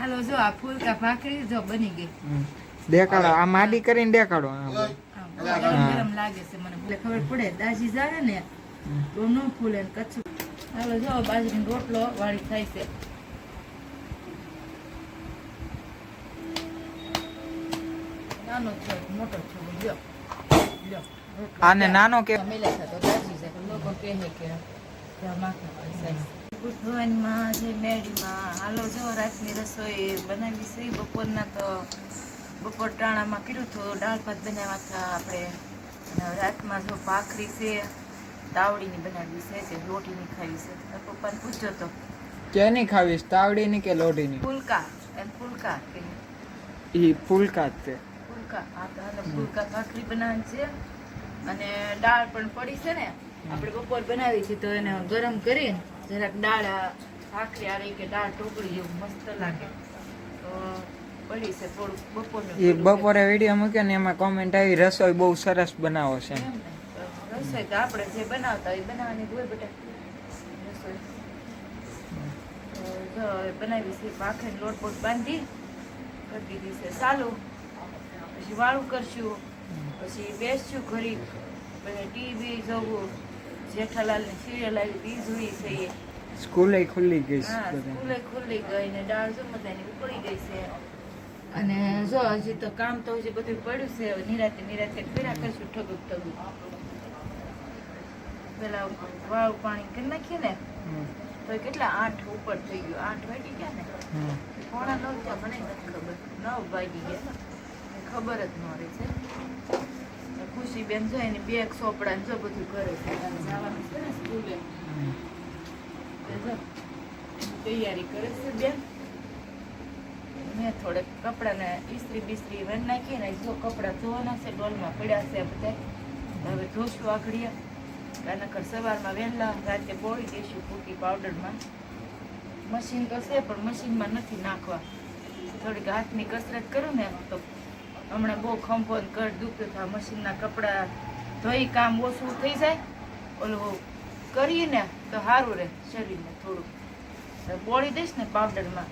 હાલો જો આ ફૂલકા ભાખરી જો બની ગઈ. દેખાડો આ માડી કરીને દેખાડો. ગરમ લાગે છે મને. એટલે ખબર પડે દાજી જાવે ને તો ન ફૂલે ને કચ્છું હાલો જો બાજરીનો રોટલો વાળી થાય છે. નાનો છે મોટો છે લ્યો લ્યો આને નાનો કે મેલે છે તો દાજી જાય લોકો કહે કે ત્યાં માખણ પીસાય ગુડ ભવનમાં જે મેડીમાં હાલો જો રાતની રસોઈ બનાવી છે. બપોરના તો બપોર ટાણામાં કર્યું હતું દાળ ભાત બનાવ્યા હતા આપણે. રાતમાં જો ભાખરી છે તાવડીની બનાવી છે તે રોટીની ખાવી છે. તો પપ્પાને પૂછ્યો તો. કેની ખાવીશ તાવડીની કે લોટીની ફૂલકા. એમ ફૂલકા કે? એ ફૂલકા જ છે. ફૂલકા. આ તો હાલો ફૂલકા ભાખરી બનાવવાની છે. અને દાળ પણ પડી છે ને. આપણે બપોર બનાવી છે તો એને ગરમ કરીને જરાક દાળ ભાખરી આ કે દાળ ઢોકળી જેવું મસ્ત લાગે. થોડુંક બપોરે વીડિયો મૂક્યો ને એમાં કોમેન્ટ આવી રસોઈ બહુ સરસ બનાવો છે. રસોઈ તો આપણે જે બનાવતા હોય એ બનાવવાની હોય બેટા. રસોઈ. બનાવી છે ભાખરી લોટ બોટ બાંધી કરી દીધી છે ચાલુ. પછી વાળું કરશું પછી બેસશું ઘરી પછી ટીવી જોવું. જેઠાલાલની સિરિયલ આવી રીઝ જોઈ છે એ. સ્કૂલે ખુલ્લી ગઈ હા સ્કૂલે ખુલ્લી ગઈ ને દાળ જો મજાની ઉકળી ગઈ છે. અને જો હજી તો કામ તો હજી બધું પડ્યું છે હવે નિરાતે નિરાતે ફેરા કરશું ઠગુક ઠગુક. પેલા વાળું પાણી કરી નાખીએ ને તો કેટલા આઠ ઉપર થઈ ગયું. આઠ વાગી ગયા ને. પોણા નવ થયા મને નથી ખબર. નવ વાગી ગયા. ખબર જ ન રહી છે. ખુશી બેન છે એની બેગ સોપડા જો બધું કરે છે. તૈયારી કરે છે બેન. મેં થોડેક કપડાને ઇસ્ત્રી બિસ્ત્રી વન નાખી ને જો કપડાં ધોવાના છે, ડોલમાં પડ્યા છે બધા. હવે ધોશું આખડીએ કાનાકર સવારમાં વહેલા રાતે બોળી દઈશું કૂકી પાવડરમાં. મશીન તો છે, પણ મશીનમાં નથી નાખવા. થોડીક હાથની કસરત કરું ને, તો હમણાં બહુ ખંભો કર દુખતું થાય મશીનના કપડાં ધોઈ કામ ઓછું થઈ જાય. ઓલું કરીએ ને તો સારું રહે શરીરને થોડુંક તો બોળી દઈશ ને પાવડરમાં.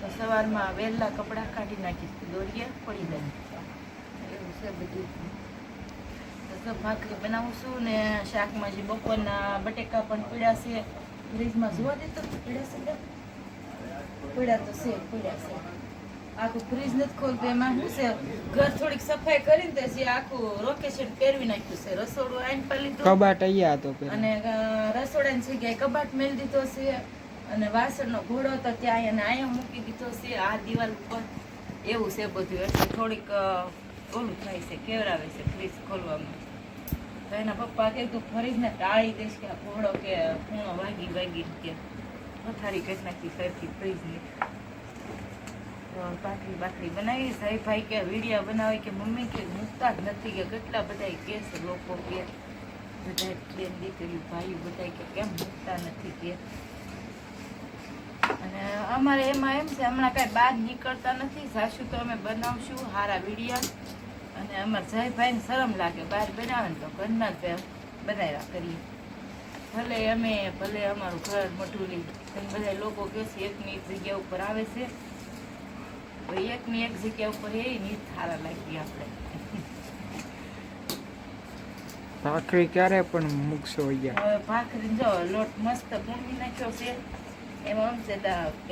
તો સવારમાં વહેલા કપડાં કાઢી નાખીશ દોરીએ, પડી જાય. એવું છે બધું. તો ભાખરી બનાવું છું ને શાકમાં જે બપોરના બટેકા પણ પીળા છે. ફ્રીજમાં જોવા દેતો પીળા છે? પીળા તો છે, પીળા છે. આખું ફ્રીજ નથી ખોલતું એમાં શું છે? ઘર થોડીક સફાઈ કરીને તે આખું રોકેશન પહેરવી નાખ્યું છે. રસોડું આઈને પાલી કબાટ અહીંયા હતો અને રસોડાની જગ્યાએ કબાટ મેળ દીધો છે. અને વાસણનો ઘોડો તો ત્યાં એને અહીંયા મૂકી દીધો છે. આ દિવાલ ઉપર એવું છે બધું. એટલે થોડીક ઓલું થાય છે કેવરાવે છે ફ્રીજ ખોલવામાં. તો એના પપ્પા કે તું ફરીને ટાળી દઈશ કે આ ઘોડો કે ખૂણો વાગી વાગી કે પથારી કરી નાખી સરખી ફ્રીજની તો ભાખરી બાખરી બનાવી સાહેબ ભાઈ કે વીડિયા બનાવે કે મમ્મી કે મૂકતા જ નથી કે કેટલા બધા કે છે લોકો કે. બધા બેન દીકરી ભાઈ બધા કે કેમ મૂકતા નથી કે. અને અમારે એમાં એમ છે, હમણાં કાંઈ બહાર નીકળતા નથી. સાસુ તો અમે બનાવશું સારા વીડિયા. અને અમારા જયભાઈને શરમ લાગે, બહાર બનાવે ને તો ઘરના જ બનાવ્યા કરીએ. ભલે અમે, ભલે અમારું ઘર તમે બધા લોકો કહે છે, એકની એક જગ્યા ઉપર આવે છે. તો એકની એક જગ્યા ઉપર એ ની સારા લાગી આપણે. ભાખરી ક્યારે પણ મૂકશો અહીંયા? હવે ભાખરી જો લોટ મસ્ત ગુંદી નાખ્યો છે. એમાં છે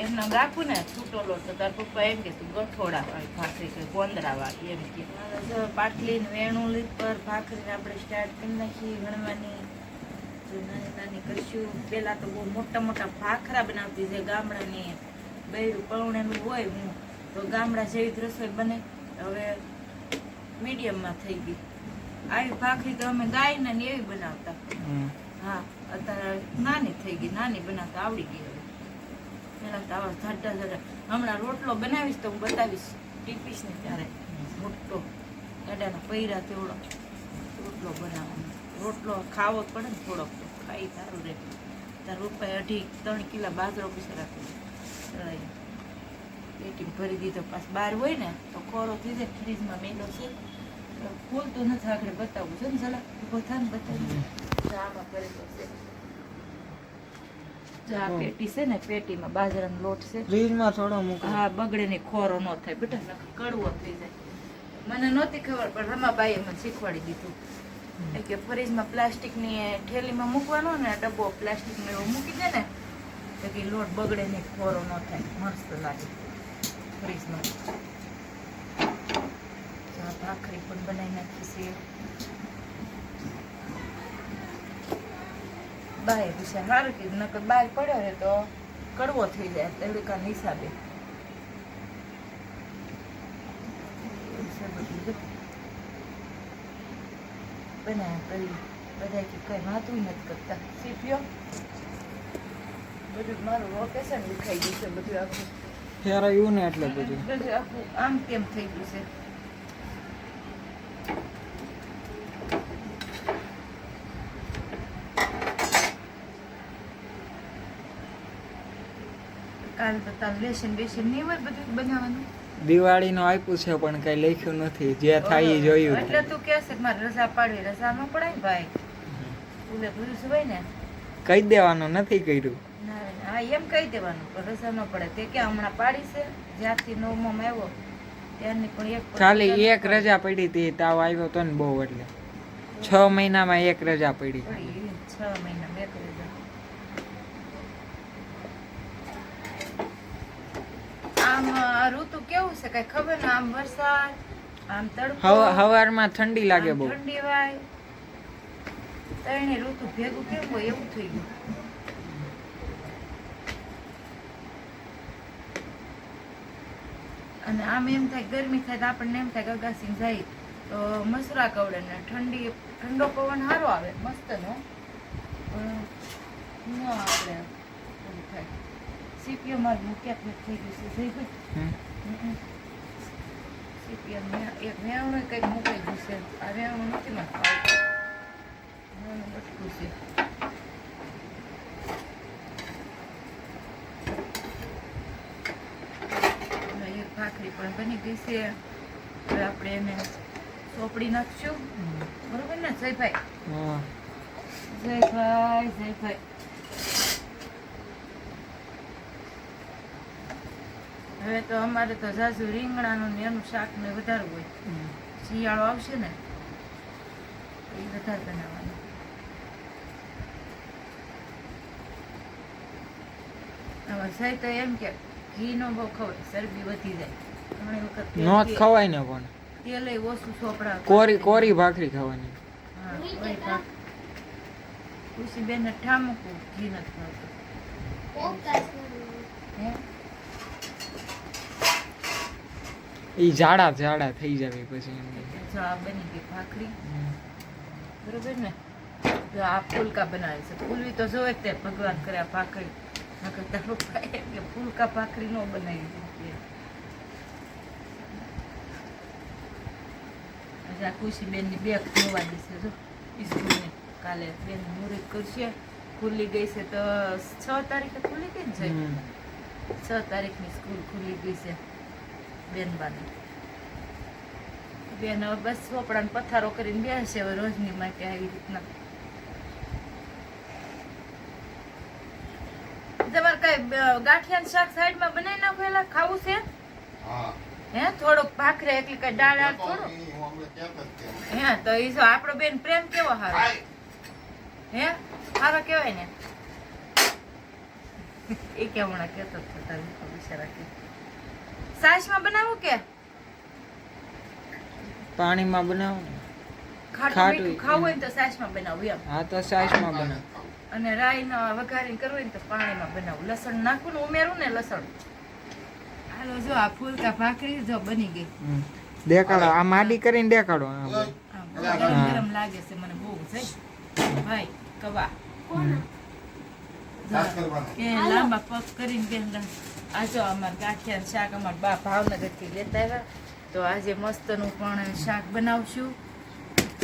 એમને એમ રાખું ને છૂટો લોટ. તો તાર પપ્પા એમ કે તું ગઠોડા વાળી ભાખરી કે ગોંદરા વાળી એમ કે. જો પાટલી ને વેણું લીધ પર ભાખરીને આપણે સ્ટાર્ટ કરી નાખી વણવાની. નાની નાની કરશું પેલા તો બહુ મોટા મોટા ભાખરા બનાવતી છે ગામડાની બૈરું પૌણેનું હોય હું તો ગામડા જેવી જ રસોઈ બને. હવે મીડિયમમાં થઈ ગઈ. આવી ભાખરી તો અમે ગાયને ને એવી બનાવતા. હા અત્યારે નાની થઈ ગઈ નાની બનાવતા આવડી ગઈ હવે. પેલા તો આવા જાડા ઝાડા હમણાં રોટલો બનાવીશ તો હું બતાવીશ ટીપીશ ને ત્યારે. મોટો. ગાડાના પૈરા તેવડો. રોટલો બનાવવાનો. રોટલો ખાવો જ પડે ને થોડોક. ખાઈ સારું રહે. તાર રૂપિયા અઢી ત્રણ કિલા બાજરો પીસે રાખી પેટીમાં ભરી દીધો પાસ બહાર હોય ને તો કોરો થઈ જાય ફ્રીજમાં મેલો છે. ખોલતો નથી આગળ બતાવું છે ને જલા ઊભો થાય ને બતાવી આમાં ભરેલો છે. આ પેટી છે ને પેટીમાં બાજરાનો લોટ છે. ફ્રીજમાં થોડો મૂકો. હા બગડે ને ખોરો ન થાય બેટા નકર કડવો થઈ જાય. મને નહોતી ખબર પણ રમાબાઈએ મને શીખવાડી દીધું. કે ફ્રીજમાં પ્લાસ્ટિકની થેલીમાં મૂકવાનો ને ડબ્બો પ્લાસ્ટિકનો એવો મૂકી દે ને તો કે લોટ બગડે નહીં ખોરો ન થાય. મસ્ત લાગે. ફ્રીજમાં ભાખરી પણ બનાવી નાખી છે. બાય પૂછે સારું કીધું, નકર બહાર પડ્યો રહે તો કડવો થઈ જાય તડકાના હિસાબે. બનાવ્યા કરી કે કઈ વાતું નથી કરતા. સીપ્યો બધું મારું વોકેશન દેખાઈ ગયું છે બધું આખું. ફેરાયું ને એટલે બધું. આમ કેમ થઈ ગયું છે? દિવાળી દિવાળીનું આપ્યું છે પણ કઈ લખ્યું નથી. જે થાય એ જોયું એટલે તું કે છે મારે રજા પાડવી રજા ન પડાય ને ભાઈ? ઉલે પુરુષ હોય ને? કહી દેવાનું નથી કર્યું. એમ કહી દેવાનું કે રજા ન પડે. તે કે હમણાં પાડી છે જ્યારથી નવમાં આવ્યો ત્યારની પણ એક ખાલી એક રજા પડી હતી તાવ આવ્યો તો ને બહુ એટલે. છ મહિનામાં એક રજા પડી. છ મહિનામાં એક રજા. આમ ઋતુ કેવું છે? કઈ ખબર ના? આમ વરસાદ આમ તડકો હવા હવારમાં ઠંડી લાગે બહુ. ઠંડી વાય. ત્રણે ઋતુ ભેગું કેવું હોય એવું થઈ ગયું? અને આમ એમ થાય ગરમી થાય તો આપણને એમ થાય કે અગાસી જાય. તો મસરા કવડે ને ઠંડી ઠંડો પવન સારો આવે મસ્ત નો પણ ન આપણે એવું થાય. સીપીઓ મારું મૂક્યા થઈ ગયું છે જઈ. સીપીએમ એક વેવણું કંઈક મૂકાઈ ગયું છે. આ વેવણું નથી મારે બટકું છે અને એક ભાખરી પણ બની ગઈ છે. હવે આપણે એને સોપડી નાખશું. બરોબર ને? જયભાઈ. જયભાઈ જયભાઈ હવે તો અમારે તો ઝાઝુ રીંગણાનું ને એનું શાક ને વધારે હોય. શિયાળો આવશે ને એ વધારે બનાવવાનું. હવે સહી તો એમ કે ઘી નો બહુ ખવાય શરદી વધી જાય. ઘણી વખત ન ખવાય ને પણ. તેલ ઓછું સોપડા કોરી કોરી ભાખરી ખાવાની. હા, ભાગ. ખુશીબેન ને ઠામકું ઘી નથી હે? જાડા જાડા થઈ જાય પછી આ બની ગઈ ભાખરી. બરોબર ને? આ ફૂલકા બનાવે છે. ફૂલવી તો જોવે તે ભગવાન કર્યા ભાખરી. ફૂલકા ભાખરી ન બનાવી આજે આ ખુશીબેનની બેગ ધોવાની છે કાલે બેન મુહૂર્ત કરશે ખુલ્લી ગઈ છે તો છ તારીખે ખુલ્લી ગઈ છે. છ તારીખની સ્કૂલ ખુલ્લી ગઈ છે બેનબાની બેન હવે બસ ચોપડાને પથારો કરીને બેસે હવે રોજની માટે આવી રીતના તમારે કઈ ગાંઠિયા શાક સાઈડમાં બનાવી નાખો એલા? ખાવું છે? હે. થોડોક ભાખરે એટલે કઈ દાળ દાળ થોડો? હે તો ઈ જો આપણો બેન પ્રેમ કેવો હારો હે? હારો કેવાય ને? એ કે હમણાં કેતો હતો તારી બિચારા કે સાસમાં બનાવું કે? પાણીમાં બનાવો. ને ખાટું. ખાવું હોય ને તો સાસમાં બનાવું એમ. હા તો સાઈઝમાં બનાવો. અને રાઈનો વઘારી કરવી ને તો પાણીમાં બનાવું. લસણ નાખું ને ઉમેરું ને લસણ. હાલો જો આ ફૂલકા ભાખરી જો બની ગઈ. દેખાડો આ માડી કરીને દેખાડો. ગરમ ગરમ લાગે છે મને બહુ છે. ભાઈ કવા કે લાંબા પગ કરીને બેન આ જો અમાર ગાંઠિયા શાક અમાર બા ભાવનગરથી લેતા આવ્યા. તો આજે મસ્તનું પણ શાક બનાવશું.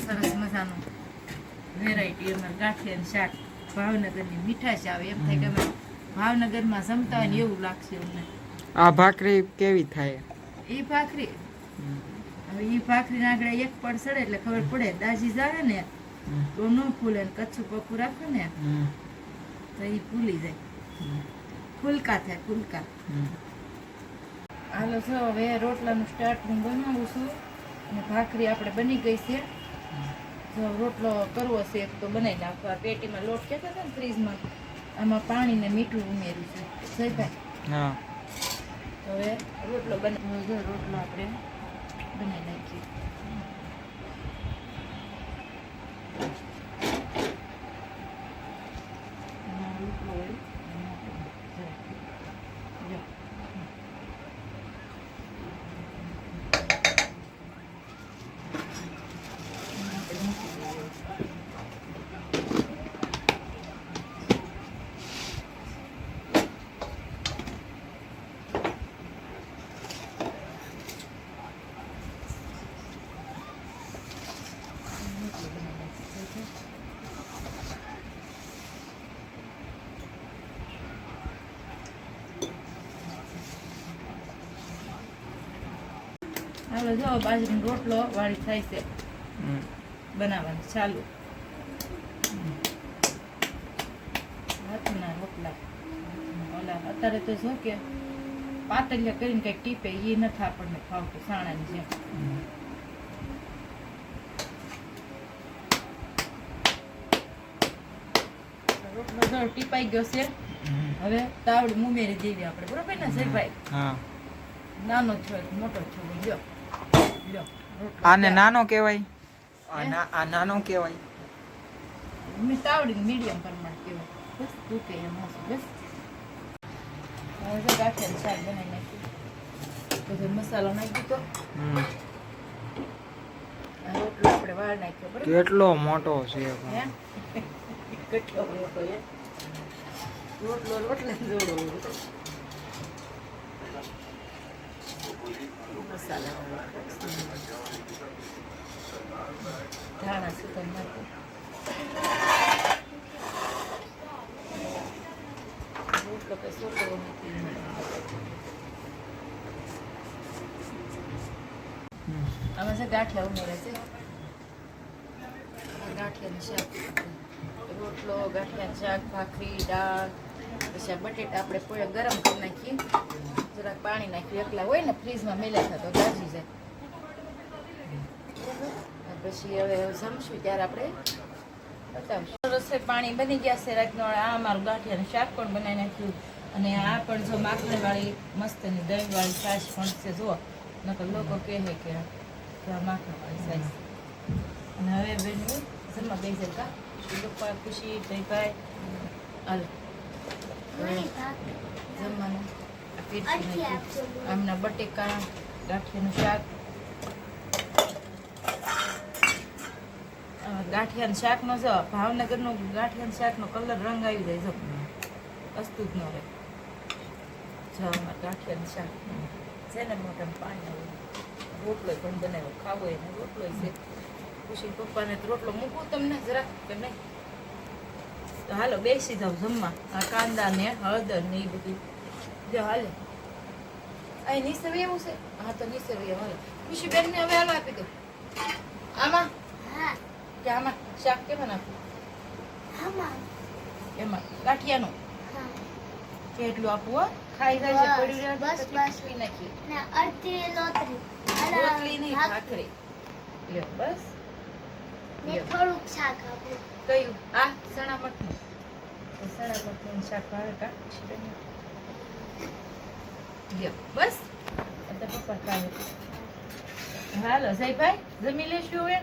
સરસ મજાનું વેરાયટી અમાર ગાંઠિયાનું શાક. ભાવનગરની મીઠાશ આવે. એમ થાય કે અમે ભાવનગરમાં જમતા હોય ને એવું લાગશે અમને. આ ભાખરી કેવી થાય? એ ભાખરી. હવે એ ભાખરી આગળ એક પડ સડે એટલે ખબર પડે દાજી જાવે ને તો ન ફૂલે ને કચ્છું પપ્પું રાખે ને તો એ ફૂલી જાય. ફૂલકા થાય ફૂલકા. હાલો જો હવે રોટલાનું સ્ટાર્ટ હું બનાવું છું. અને ભાખરી આપણે બની ગઈ છે. રોટલો કરવો છે એક તો બનાવી નાખો. આ પેટીમાં લોટ કહેતા હતા ને ફ્રીજમાં આમાં પાણી ને મીઠું ઉમેર્યું છે. સહીભાઈ હા. હવે રોટલો બનાવ જો રોટલો આપણે બનાવી નાખીએ. રોટલો હોય એમાં આપણે જો. જો. અને આપણે મૂકી દઈએ. રોટલો બનાવી નાખીએ. હાલો જો બાજરીનો રોટલો વાળી થાય છે. બનાવવાનું ચાલુ. હાથના રોટલા. ઓલા અત્યારે તો શું કે પાતળિયા કરીને કંઈક ટીપે એ નથી આપણને ફાવતું સાણાની જેમ. રોટલો ટીપાઈ ગયો છે. હવે તાવડી ઉમેરી દેવી આપણે. બરોબર ને જયભાઈ હા. નાનો છો મોટો છો રોટલો આને નાનો કહેવાય. આ નાનો કહેવાય. મીડિયમ પ્રમાણ કહેવાય. બસ તું કે એમ બસ. હવે ગાંઠિયાનું શાક બનાવી નાખ્યું. બધો મસાલો નાખી દીધો. રોટલો આપણે વાળ નાખ્યો બરાબર? કેટલો મોટો છે હે? કેટલો મોટો રોટલો રોટલે જોડો મસાલા ધાણા સુકન નાખો. રોટલો કઈ સોટો નથી હમ. આમાં છે ગાંઠિયા ઉમેરે છે ગાંઠિયાનું શાક રોટલો ગાંઠિયાનું શાક, ભાખરી, દાળ, પછી બટેટા આપણે ગરમ કરી નાખીએ. જરાક પાણી નાખ્યું એકલા હોય ને ફ્રીજમાં મેલ્યા તો ગાજી જાય. પછી હવે જમશું ત્યારે આપણે. બતાવશું. રસોઈ પાણી બની ગયા છે રાતનો આ અમારું ગાંઠિયાનું શાક પણ બનાવી નાખ્યું. અને આ પણ જો માખણવાળી મસ્તની દહીંવાળી છાશ પણ છે જુઓ. નકર લોકો કહે કે માખણવાળી છાશ અને હવે બેન જમવા બે જતા પપ્પા ખુશી ભાઈ હાલ. જમવાનું. પીરસી નાખ્યું આમના બટેકા ગાંઠિયાનું શાક. ગાંઠિયાનું શાકનો જો ભાવનગરનું ગાંઠિયાનું શાકનો કલર રંગ આવી જાય જો. વસ્તુ જ ન રહે. જો અમારે ગાંઠિયાનું શાક છે ને મોટામાં પાણી રોટલો પણ બનાવ્યો. ખાવો એને રોટલો છે. ખુશી પપ્પાને રોટલો મૂકું તમને જરાક કે નહીં? તો હાલો બેસી જાવ જમવા. આ કાંદા ને હળદર ને એ બધું જો હાલે અહીં નીસેવી એવું છે હા તો નીસેવી એવું હાલો ખુશી બેન ને હવે હાલો આપી દો આમાં કે આમાં શાક કેમાં નાખું એમાં ગાંઠિયાનું કેટલું આપવું હો ખાઈ જાય છે બસ, પડ્યું રહે બસ, બસ. પી નાખીએ ને અડધી અને રોટલી નહીં ભાખરી લ્યો બસ ને. થોડુંક શાક આપું કયું આ ચણા મઠનું ચણા મઠનું શાક ભાવે કા લ્યો બસ. પપ્પા ખાવે. હાલો જયભાઈ જમી લેશું હવે?